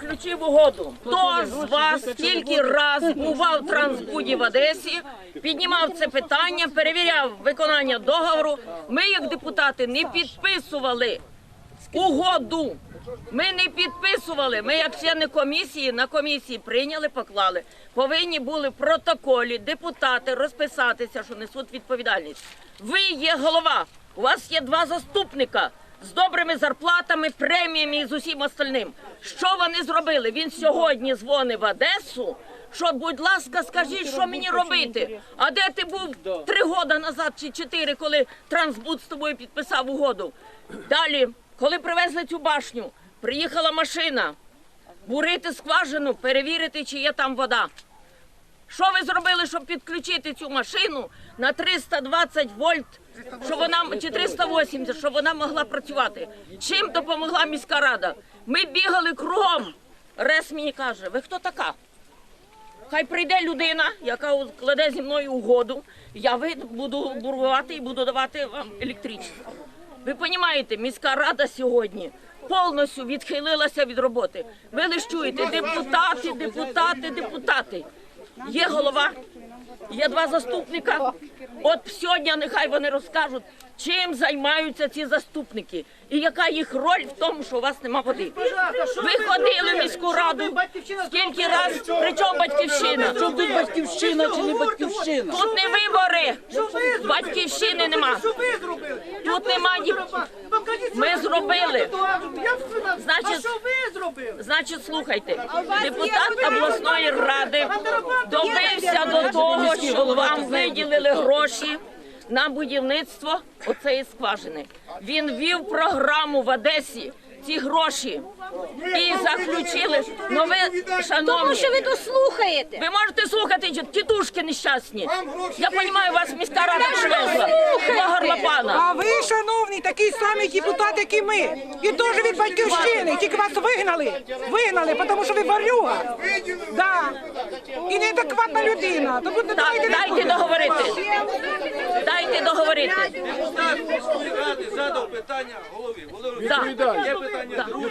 заключив угоду. Хто з вас скільки раз бував в трансбуді в Одесі, піднімав це питання, перевіряв виконання договору. Ми, як депутати, не підписували угоду. Ми не підписували. Ми, як члени комісії, на комісії прийняли, поклали. Повинні були в протоколі депутати розписатися, що несуть відповідальність. Ви є голова. У вас є два заступника з добрими зарплатами, преміями і з усім остальним. Що вони зробили? Він сьогодні дзвонив в Одесу. Що, будь ласка, скажіть, що мені робити? А де ти був три роки назад чи чотири, коли Трансбуд з тобою підписав угоду? Далі, коли привезли цю башню, приїхала машина бурити скважину, перевірити, чи є там вода. Що ви зробили, щоб підключити цю машину на 320 вольт, щоб вона чи 380, щоб вона могла працювати? Чим допомогла міська рада? Ми бігали кругом. Рес мені каже, ви хто така? Хай прийде людина, яка кладе зі мною угоду, я буду бурувати і буду давати вам електричество. Ви розумієте, міська рада сьогодні повністю відхилилася від роботи. Ви лише чуєте, депутати, депутати, депутати. Є голова, є два заступника. От сьогодні нехай вони розкажуть, чим займаються ці заступники і яка їх роль в тому, що у вас нема води. Ви ходили в міську раду скільки раз, причому батьківщина. Що тут батьківщина чи не батьківщина? Тут не вибори. Батьківщини нема. Що ви зробили? Тут нема ні. Ми зробили. ситуацію. Я сказав, Значить- а що ви зробили? Значить, слухайте, депутат обласної ради добився до того, що вам виділили гроші на будівництво оцеї скважини. Він вів програму в Одесі. Ці гроші і заключили. Ну ви, Тому шановні, що ви дослухаєте. ви можете слухати ті- тітушки нещасні. Я розумію, вас міська рада привезла. Два горлопана. А ви, шановний, такий самий депутат, як і ми. І теж від батьківщини. Тільки вас вигнали. Вигнали, тому що ви варюга. Да. І неадекватна людина. Тому не Так, дайте дайте договорити. Дайте договорити. Ради задав питання голові. Голові, Да. є питання друге.